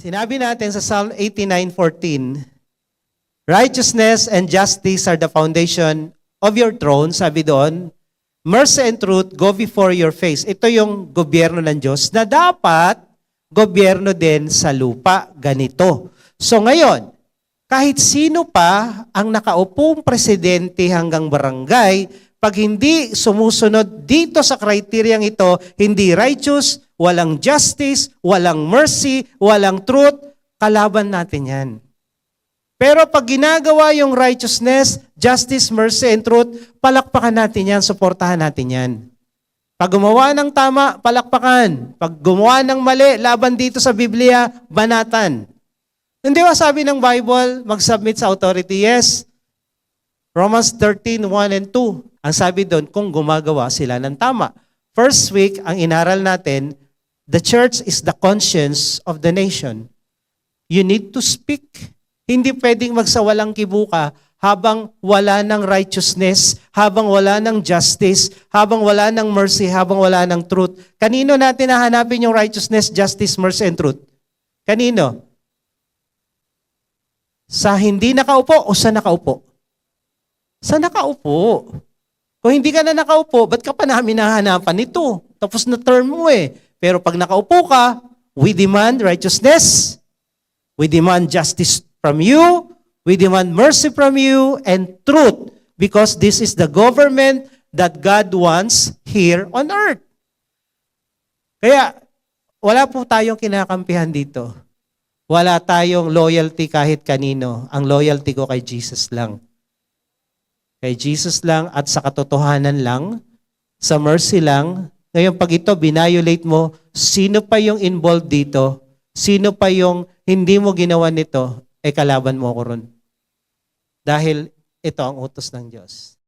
Sinabi natin sa Psalm 89:14, Righteousness and justice are the foundation of your throne, sabi doon. Mercy and truth go before your face. Ito yung gobyerno ng Diyos na dapat gobyerno din sa lupa. Ganito. So ngayon, kahit sino pa ang nakaupong presidente hanggang barangay, pag hindi sumusunod dito sa kriteryang ito, hindi righteous, walang justice, walang mercy, walang truth, kalaban natin yan. Pero pag ginagawa yung righteousness, justice, mercy, and truth, palakpakan natin yan, suportahan natin yan. Pag gumawa ng tama, palakpakan. Pag gumawa ng mali, laban dito sa Biblia, banatan. Hindi ba sabi ng Bible, mag-submit sa authority? Yes. Romans 13, 1 and 2. Ang sabi doon, kung gumagawa sila ng tama. First week, ang inaral natin, the church is the conscience of the nation. You need to speak. Hindi pwedeng magsawalang kibuka habang wala ng righteousness, habang wala ng justice, habang wala ng mercy, habang wala ng truth. Kanino natin hahanapin yung righteousness, justice, mercy, and truth? Kanino? Sa hindi nakaupo o sa nakaupo? Sa nakaupo. Kung hindi ka na nakaupo, ba't ka pa namin nahahanapan nito? Tapos na term mo eh. Pero pag nakaupo ka, we demand righteousness, we demand justice from you, we demand mercy from you, and truth. Because this is the government that God wants here on earth. Kaya, wala po tayong kinakampihan dito. Wala tayong loyalty kahit kanino. Ang loyalty ko kay Jesus lang. Kay Jesus lang at sa katotohanan lang, sa mercy lang. Ngayon, pag ito, binayolate mo, sino pa yung involved dito? Sino pa yung hindi mo ginawa nito? Eh, kalaban mo ko ron. Dahil ito ang utos ng Diyos.